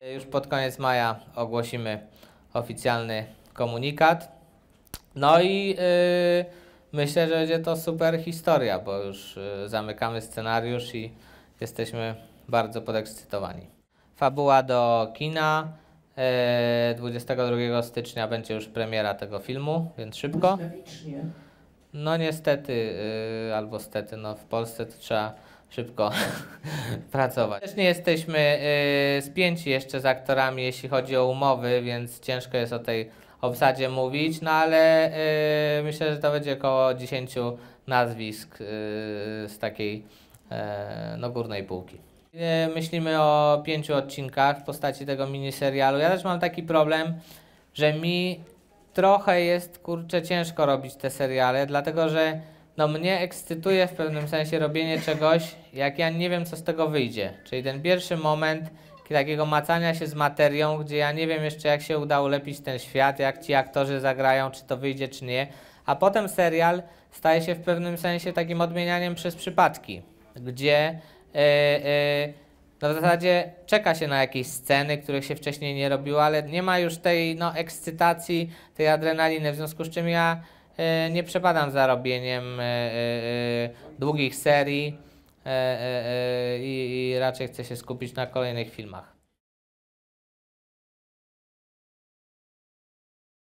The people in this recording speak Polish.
Już pod koniec maja ogłosimy oficjalny komunikat. No i yy, myślę, że będzie to super historia, bo już yy, zamykamy scenariusz i jesteśmy bardzo podekscytowani. Fabuła do kina. Yy, 22 stycznia będzie już premiera tego filmu, więc szybko. No niestety, yy, albo stety, no w Polsce to trzeba szybko pracować. Też nie jesteśmy yy, spięci jeszcze z aktorami, jeśli chodzi o umowy, więc ciężko jest o tej obsadzie mówić, no ale yy, myślę, że to będzie około 10 nazwisk yy, z takiej yy, no, górnej półki. Yy, Myślimy o pięciu odcinkach w postaci tego miniserialu. Ja też mam taki problem, że mi trochę jest kurczę ciężko robić te seriale, dlatego że no mnie ekscytuje w pewnym sensie robienie czegoś, jak ja nie wiem co z tego wyjdzie. Czyli ten pierwszy moment takiego macania się z materią, gdzie ja nie wiem jeszcze jak się uda ulepić ten świat, jak ci aktorzy zagrają, czy to wyjdzie, czy nie. A potem serial staje się w pewnym sensie takim odmienianiem przez przypadki, gdzie e, e, w zasadzie czeka się na jakieś sceny, których się wcześniej nie robiło, ale nie ma już tej no, ekscytacji, tej adrenaliny, w związku z czym ja e, nie przepadam za robieniem e, e, długich serii i raczej chcę się skupić na kolejnych filmach.